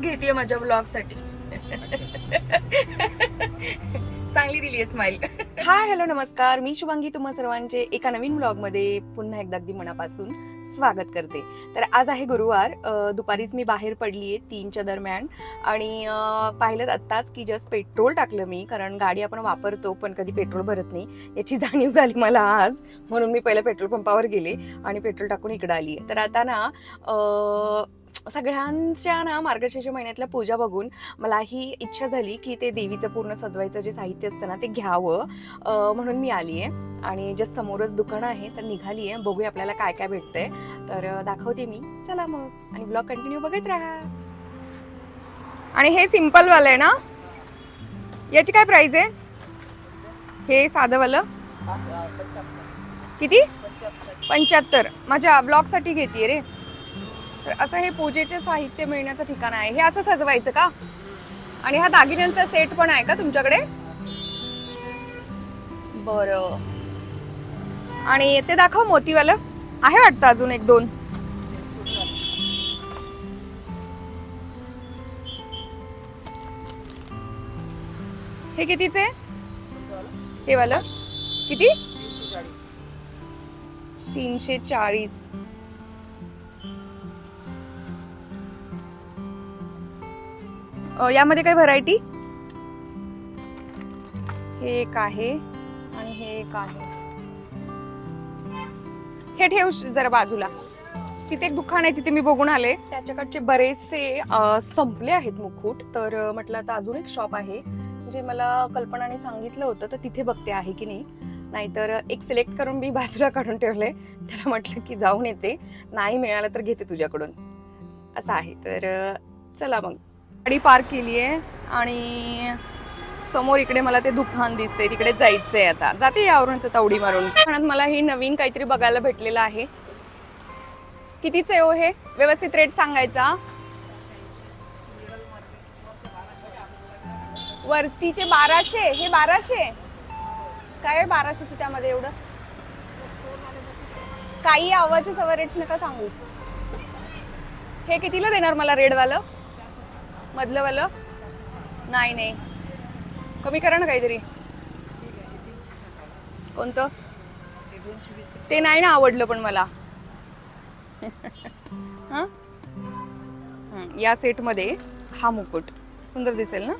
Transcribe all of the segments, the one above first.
नाही असाच घेतेय माझ्या ब्लॉगसाठी चांगली दिली स्माईल हाय हॅलो नमस्कार. मी शुभांगी तुम्हा सर्वांचे एका नवीन ब्लॉगमध्ये पुन्हा एकदा अगदी मनापासून स्वागत करते. तर आज आहे गुरुवार. दुपारीच मी बाहेर पडली आहे तीनच्या दरम्यान. आणि पाहिलं आत्ताच की जस्ट पेट्रोल टाकलं मी कारण गाडी आपण वापरतो पण कधी पेट्रोल भरत नाही. याची जाणीव झाली मला आज. म्हणून मी पहिलं पेट्रोल पंपावर गेले आणि पेट्रोल टाकून इकडे आली तर आता ना सगळ्यांच्या ना मार्गशीर्ष महिन्यातल्या पूजा बघून मला ही इच्छा झाली की ते देवीचं पूर्ण सजवायचं जे साहित्य असतं ना ते घ्यावं. म्हणून मी आली आहे आणि जस्ट समोरच दुकान आहे तर निघाली आहे बघूया आपल्याला काय काय भेटतंय. तर दाखवते मी. चला मग. आणि ब्लॉग कंटिन्यू बघत राहा. आणि हे सिम्पलवालं आहे ना? याची काय प्राइस आहे? हे साधंवालं? किती? पंच्याहत्तर. माझ्या ब्लॉगसाठी घेते रे. असं हे पूजेचे साहित्य मिळण्याचं ठिकाण आहे. हे असं सजवायचं का? आणि हा दागिन्यांचा सेट पण आहे का तुमच्याकडे? बर. आणि ते दाखव मोतीवालं. आहे वाटतं अजून एक दोन. हे कितीचे? हे वालं. किती? तीनशे चाळीस. यामध्ये काय व्हरायटी हे एक आहे आणि हे एक आहे. हे ठेव जरा बाजूला. तिथे एक दुकान आहे तिथे मी बघून आले. त्याच्याकडचे बरेचसे संपले आहेत मुकुट. तर म्हटलं आता अजून एक शॉप आहे. जे मला कल्पनाने सांगितलं होतं तर तिथे बघते आहे की नाही. नाहीतर एक सिलेक्ट करून मी बाजूला काढून ठेवले. त्याला म्हटलं की जाऊन येते. नाही मिळालं तर घेते तुझ्याकडून. असं आहे. तर चला मग. गाडी पार्क केली आहे आणि समोर इकडे मला ते दुकान दिसते तिकडे जायचंय आता. जाते यावरूनच आता उडी मारून. कारण मला हे नवीन काहीतरी बघायला भेटलेलं आहे. कितीच आहे हो हे? व्यवस्थित रेट सांगायचा. वरतीचे बाराशे हे बाराशे. काय बाराशेच त्यामध्ये एवढं? काही आवाजच सवा रेट नका सांगू. हे कितीला देणार मला रेडवालं मधलं वालं? नाही नाही. कमी करा ना काहीतरी. कोणतं? ते नाही ना आवडलं पण मला. हं? या सेटमध्ये हा मुकुट. सुंदर दिसेल ना?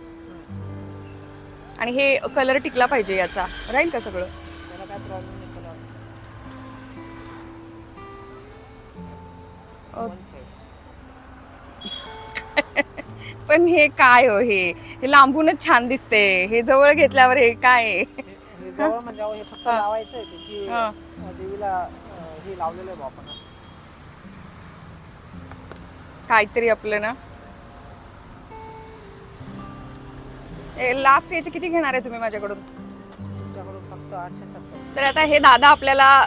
आणि हे कलर टिकला पाहिजे याचा. राहील का सगळं? पण हे काय हो हे? हे लांबूनच छान दिसते. हे जवळ घेतल्यावर हे काय? आहे? हे जवळ म्हणजे अहो हे फक्त हा. लावायचं आहे ते की हा. अं, देवीला अं, हे लावलेलं आहे बुवा आपण असं. काहीतरी आपलं ना? लास्ट याचे किती घेणार आहे तुम्ही माझ्याकडून? तुमच्याकडून फक्त आठशे सत्तर. तर आता हे दादा आपल्याला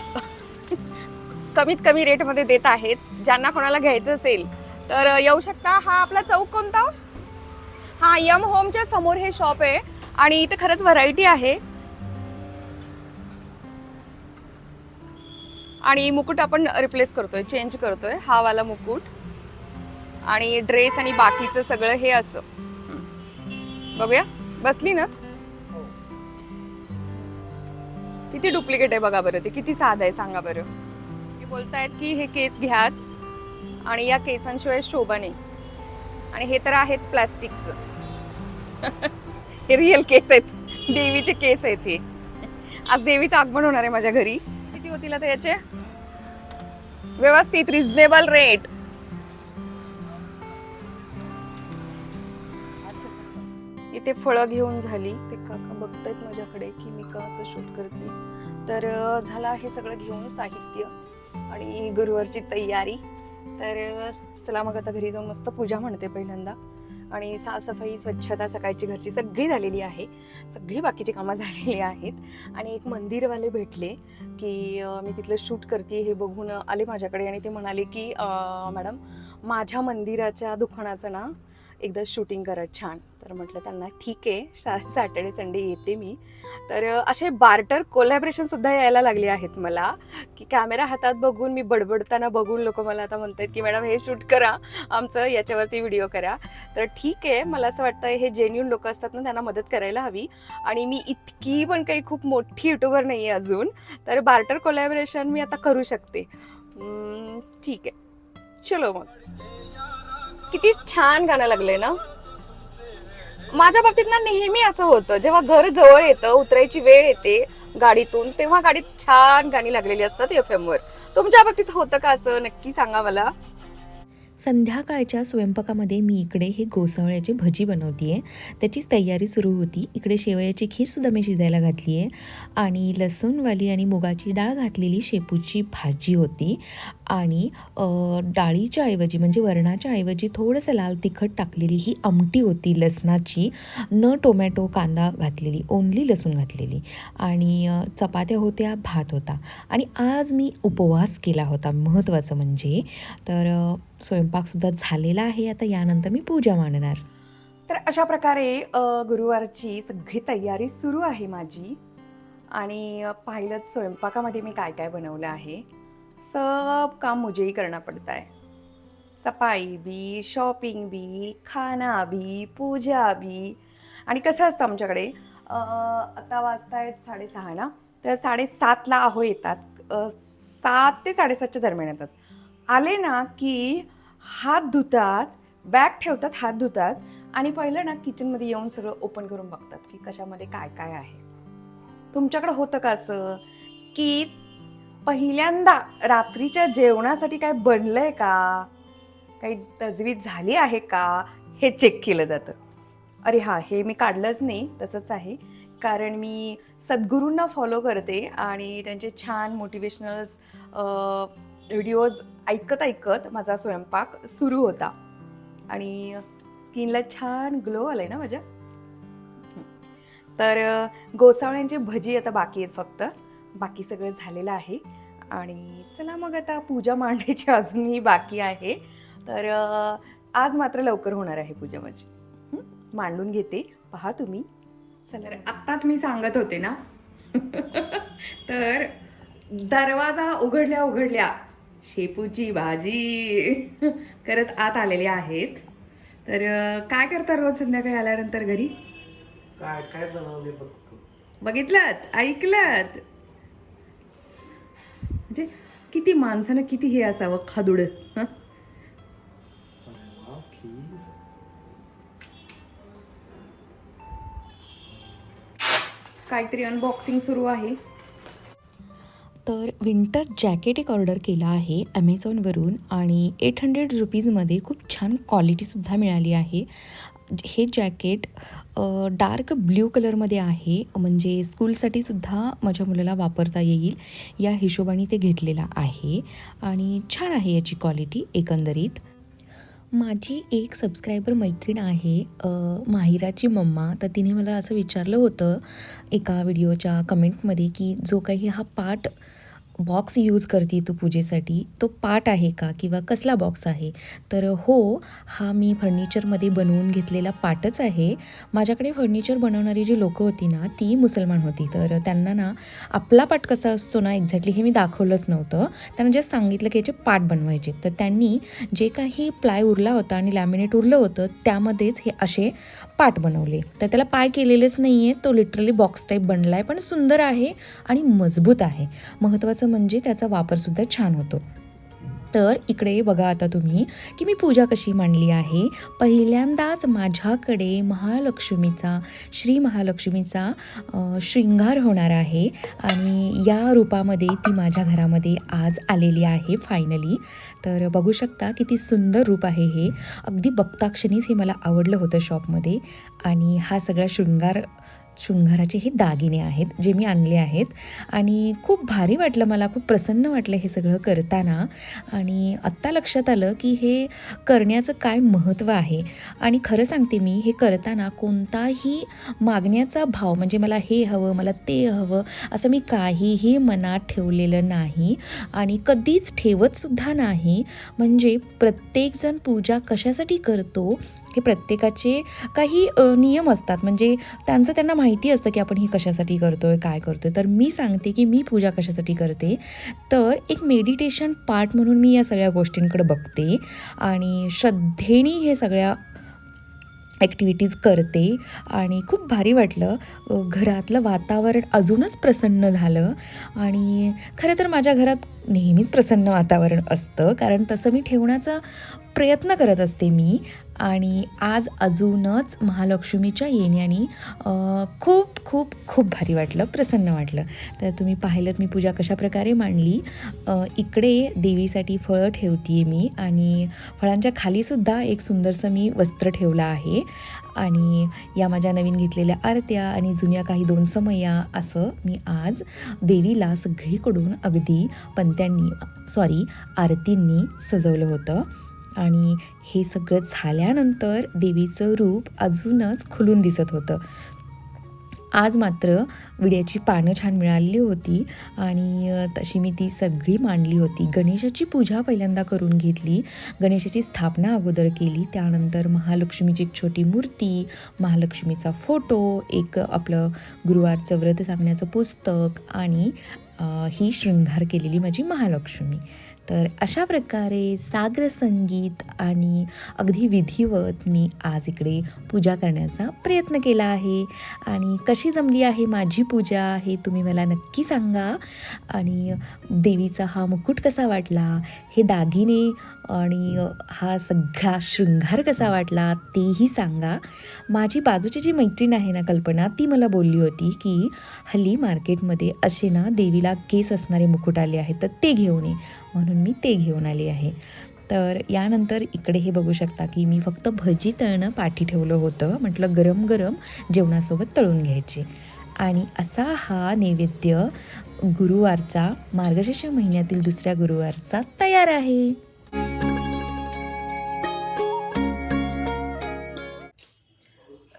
कमीत कमी रेटमध्ये देत आहेत. ज्यांना कोणाला घ्यायचं असेल. तर येऊ शकता. हा आपला चौक कोणता? हा यम होमच्या समोर हे शॉप आहे आणि इथे खरंच व्हरायटी आहे. आणि मुकुट आपण रिप्लेस करतोय चेंज करतोय हा वाला मुकुट. आणि ड्रेस आणि बाकीचं सगळं हे असं. बघूया बसली ना? हो. किती डुप्लिकेट आहे बघा बरं ते किती साधं आहे सांगा बरं. ते बोलतायत की हे केस घ्याच आणि या केसांशिवाय शोभा नाही. आणि हे तर आहेत प्लास्टिकचं. हे रिअल केस आहेत. देवीचे केस आहेत हे. आज देवीचं आगमन होणार आहे माझ्या घरी. किती होतील आता याचे? व्यवस्थित रिझनेबल रेट इथे फळं घेऊन झाली. ते काका बघतायत माझ्याकडे की मी का असं शूट करते तर झालं झाला हे सगळं घेऊन साहित्य आणि गुरुवारची तयारी. तर चला मग आता घरी जाऊन मस्त पूजा म्हणते पहिल्यांदा. आणि साफसफाई स्वच्छता सकाळची घरची सगळी झालेली आहे. सगळी बाकीची कामं झालेली आहेत. आणि एक मंदिरवाले भेटले की मी तिथलं शूट करते हे बघून आले माझ्याकडे आणि ते म्हणाले की मॅडम माझ्या मंदिराच्या दुकानाचं ना एकदा शूटिंग करत छान. तर म्हटलं त्यांना ठीक आहे सा सॅटर्डे संडे येते मी. तर असे बार्टर कोलॅबरेशनसुद्धा यायला लागले आहेत मला की कॅमेरा हातात बघून मी बडबडताना बघून लोक मला आता म्हणतात की मॅडम हे शूट करा आमचं याच्यावरती व्हिडिओ करा. तर ठीक आहे मला असं वाटतं हे जेन्युन लोक असतात ना त्यांना मदत करायला हवी. आणि मी इतकी पण काही खूप मोठी युट्यूबर नाही आहे अजून तर बार्टर कोलॅबरेशन मी आता करू शकते. ठीक आहे. चलो मग. किती छान गाणं लागलंय ना? माझ्या बाबतीत ना नेहमी असं होतं जेव्हा घर जवळ येतं उतरायची वेळ येते गाडीतून तेव्हा गाडीत छान गाणी लागलेली असतात एफ एम वर. तुमच्या बाबतीत होतं का असं? नक्की सांगा मला. संध्याकाळच्या स्वयंपाकामध्ये मी इकडे हे गोसावळ्याची भजी बनवती आहे त्याचीच तयारी सुरू होती. इकडे शेवयाची खीरसुद्धा मी शिजायला घातली आहे आणि लसूणवाली आणि मुगाची डाळ घातलेली शेपूची भाजी होती. आणि डाळीच्या ऐवजी म्हणजे वरणाच्या ऐवजी थोडंसं लाल तिखट टाकलेली ही आमटी होती लसणाची. न टोमॅटो कांदा घातलेली ओनली लसूण घातलेली. आणि चपात्या होत्या भात होता. आणि आज मी उपवास केला होता. महत्त्वाचं म्हणजे तर स्वयंपाकसुद्धा झालेला आहे. आता यानंतर मी पूजा मांडणार. तर अशा प्रकारे गुरुवारची सगळी तयारी सुरू आहे माझी. आणि पाहिलंच स्वयंपाकामध्ये मी काय काय बनवलं आहे. सब काम मुझे ही करना पड़ता है। सफाई भी शॉपिंग भी खाना भी पूजा भी। आणि कसं असतं आमच्याकडे? आता वाजतायत आहेत साडेसहाला तर साडेसातला आहो येतात. सात ते साडेसातच्या दरम्यान येतात. आले ना की हात धुतात बॅग ठेवतात हात धुतात आणि पहिलं ना किचनमध्ये येऊन सगळं ओपन करून बघतात की कशामध्ये काय काय आहे. तुमच्याकडे होतं का असं? की पहिल्यांदा रात्रीच्या जेवणासाठी काय बनलंय का? काही तजवीज झाली आहे का? हे चेक केलं जातं. अरे हां हे मी काढलंच नाही तसंच आहे. कारण मी सद्गुरूंना फॉलो करते आणि त्यांचे छान मोटिवेशनल्स व्हिडिओज ऐकत ऐकत माझा स्वयंपाक सुरू होता. आणि स्किनला छान ग्लो आलाय ना माझ्या? तर गोसावळ्यांची भजी आता बाकी आहेत फक्त. बाकी सगळं झालेलं आहे. आणि चला मग आता पूजा मांडायची अजूनही बाकी आहे. तर आज मात्र लवकर होणार आहे पूजा माझी? मांडून घेते. पहा तुम्ही. चला. तर आत्ताच मी सांगत होते ना? तर दरवाजा उघडल्या उघडल्या शेपूची भाजी करत आत आलेले आहेत. तर काय करता रोज संध्याकाळी आल्यानंतर घरी? काय काय बनवले बघतो बघितलात? ऐकलात? म्हणजे किती माणसानं किती हे असावं खादुड हं? काहीतरी अनबॉक्सिंग सुरू आहे तर विंटर जॅकेट एक ऑर्डर केला आहे ॲमेझॉनवरून आणि एट हंड्रेड रुपीजमध्ये खूप छान क्वालिटीसुद्धा मिळाली आहे हे जॅकेट डार्क ब्ल्यू कलरमध्ये आहे. म्हणजे स्कूलसाठी सुद्धा माझ्या मुलाला वापरता येईल. या हिशोबाने ते घेतलेलं आहे. आणि छान आहे याची क्वालिटी एकंदरीत. माझी एक सबस्क्रायबर मैत्रीण आहे माहिराची मम्मा. तर तिने मला असं विचारलं होतं एका व्हिडिओच्या कमेंटमध्ये की जो काही हा पार्ट बॉक्स यूज करते तू पूजेसाठी? तो पाट आहे का? किंवा कसला बॉक्स आहे? तर हो हा मी फर्निचरमध्ये बनवून घेतलेला पाटच आहे. माझ्याकडे फर्निचर बनवणारी जी लोकं होती ना ती मुसलमान होती. तर त्यांना ना आपला पाट कसा असतो ना एक्झॅक्टली हे मी दाखवलंच नव्हतं. त्यांना जस्ट सांगितलं की याचे पाट बनवायचे. तर त्यांनी जे काही प्लाय उरला होता आणि लॅमिनेट उरलं होतं त्यामध्येच हे असे पाट बनवले. तर त्याला पाय केलेलेच नाही आहे तो लिटरली बॉक्स टाईप बनला आहे पण सुंदर आहे आणि मजबूत आहे. महत्त्वाचं म्हणजे त्याचा वापरसुद्धा छान होतो. तर इकडे बघा आता तुम्ही की मी पूजा कशी मांडली आहे? पहिल्यांदाच माझ्याकडे महालक्ष्मीचा श्री महालक्ष्मीचा शृंगार होणार आहे आणि या रूपामध्ये ती माझ्या घरामध्ये आज आलेली आहे फायनली तर बघू शकता किती सुंदर रूप आहे हे. अगदी बघताक्षणीच हे मला आवडलं होतं शॉपमध्ये आणि हा सगळा शृंगार शृंगाराचे हे दागिने आहेत जे मी आणले आहेत. आणि खूप भारी वाटलं मला खूप प्रसन्न वाटलं हे सगळं करताना. आणि आत्ता लक्षात आलं की हे करण्याचं काय महत्त्व आहे. आणि खरं सांगते मी हे करताना कोणताही मागण्याचा भाव म्हणजे मला हे हवं मला ते हवं असं मी काहीही मनात ठेवलेलं नाही. आणि कधीच ठेवतसुद्धा नाही. म्हणजे प्रत्येकजण पूजा कशासाठी करतो हे प्रत्येकाचे काही नियम असतात. म्हणजे त्यांचं त्यांना माहिती असतं की आपण हे कशासाठी करतो आहे काय करतो आहे तर मी सांगते की मी पूजा कशासाठी करते. तर एक मेडिटेशन पार्ट म्हणून मी या सगळ्या गोष्टींकडे बघते आणि श्रद्धेने हे सगळ्या ॲक्टिव्हिटीज करते. आणि खूप भारी वाटलं. घरातलं वातावरण अजूनच प्रसन्न झालं. आणि खरं तर माझ्या घरात नेहमीच प्रसन्न वातावरण असतं. कारण तसं मी ठेवण्याचा प्रयत्न करत असते मी. आणि आज अजूनच महालक्ष्मीच्या येण्याने खूप खूप खूप भारी वाटलं प्रसन्न वाटलं. तर तुम्ही पाहिलं मी पूजा कशा प्रकारे मांडली इकडे देवीसाठी फळं ठेवते मी आणि फळांच्या खालीसुद्धा एक सुंदरसं मी वस्त्र ठेवलं आहे. आणि या माझ्या नवीन घेतलेल्या आरत्या आणि जुन्या काही दोन समया असं मी आज देवीला सगळीकडून अगदी पंत्यांनी सॉरी आरतींनी सजवलं होतं. आणि हे सगळं झाल्यानंतर देवीचं रूप अजूनच खुलून दिसत होतं. आज मात्र विड्याची पानं छान मिळालेली होती आणि तशी मी ती सगळी मांडली होती. गणेशाची पूजा पहिल्यांदा करून घेतली. गणेशाची स्थापना अगोदर केली. त्यानंतर महालक्ष्मीची एक छोटी मूर्ती महालक्ष्मीचा फोटो एक आपलं गुरुवारचं व्रत सांगण्याचं पुस्तक आणि ही शृंगार केलेली माझी महालक्ष्मी. तर अशा प्रकारे सागर संगीत आणि अगदी विधिवत मी आज इकडे पूजा करण्याचा प्रयत्न केला आहे. आणि कशी जमली आहे माझी पूजा हे तुम्ही मला नक्की सांगा. आणि देवीचा हा मुकुट कसा वाटला हे दागिने आणि हा सगळा शृंगार कसा वाटला तेही सांगा. माझी बाजूची जी मैत्रीण आहे ना कल्पना ती मला बोलली होती की हल्ली मार्केटमध्ये असे ना देवीला केस असणारे मुकुट आले आहेत तर ते घेऊन ये. म्हणून मी ते घेऊन आले आहे. तर यानंतर इकडे हे बघू शकता की मी फक्त भजी तळणं पाठी ठेवलं होतं. म्हटलं गरम गरम जेवणासोबत तळून घ्यायची. आणि असा हा नैवेद्य गुरुवारचा मार्गशीर्ष महिन्यातील दुसऱ्या गुरुवारचा तयार आहे.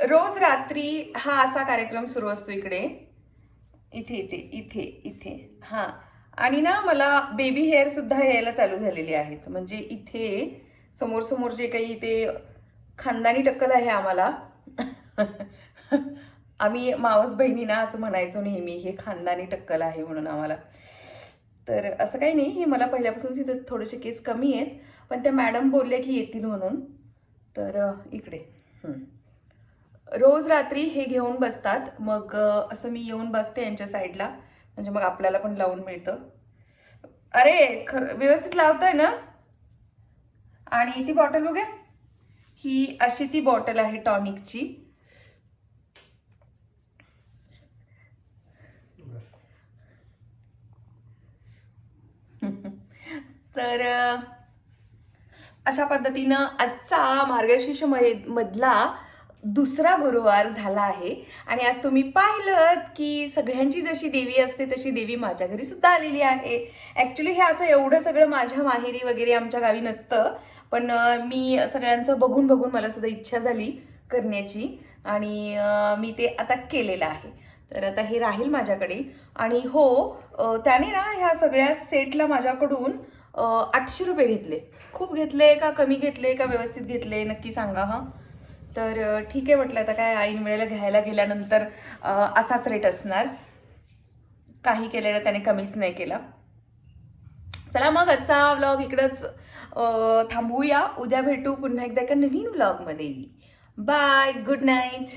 रोज रात्री हा असा कार्यक्रम सुरू असतो इकडे. इथे इथे इथे इथे. हां. आणि ना मला बेबी हेअर सुद्धा यायला चालू झालेले आहेत. म्हणजे इथे समोर समोर जे काही इथे खानदानी टक्कल आहे आम्हाला. आम्ही मावस बहिणीना असं म्हणायचो नेहमी हे खानदानी टक्कल आहे म्हणून आम्हाला. तर असं काही नाही हे मला पहिल्यापासूनच इथं थोडेसे केस कमी आहेत. पण त्या मॅडम बोलल्या की येतील म्हणून. तर इकडे. रोज रात्री हे घेऊन बसतात. मग असं मी येऊन बसते यांच्या साईडला म्हणजे मग आपल्याला पण लावून मिळतं. अरे खर व्यवस्थित लावताय ना? आणि ती बॉटल बघा ही अशी ती बॉटल आहे टॉनिकची. तर अशा पद्धतीनं आजचा मार्गशीर्ष मधला दुसरा गुरुवार झाला आहे. आणि आज तुम्ही पाहिलं की सगळ्यांची जशी देवी असते तशी देवी माझ्या घरी सुद्धा आलेली आहे. ॲक्च्युली हे असं एवढं सगळं माझ्या माहेरी वगैरे आमच्या गावी नसतं. पण मी सगळ्यांचं बघून बघून मला सुद्धा इच्छा झाली करण्याची. आणि मी ते आता केलेलं आहे. तर आता हे राहील माझ्याकडे. आणि हो त्याने ना ह्या सगळ्या सेटला माझ्याकडून आठशे रुपये घेतले. खूप घेतले का कमी घेतले का व्यवस्थित घेतले नक्की सांगा हां. तर ठीक आहे म्हटलं आता काय ऐन वेळेला घ्यायला गेल्यानंतर असाच रेट असणार. काही केलेलं त्याने कमीच नाही केला. चला मग आजचा व्लॉग इकडंच थांबूया. उद्या भेटू पुन्हा एकदा एका नवीन व्लॉगमध्ये बाय गुड नाईट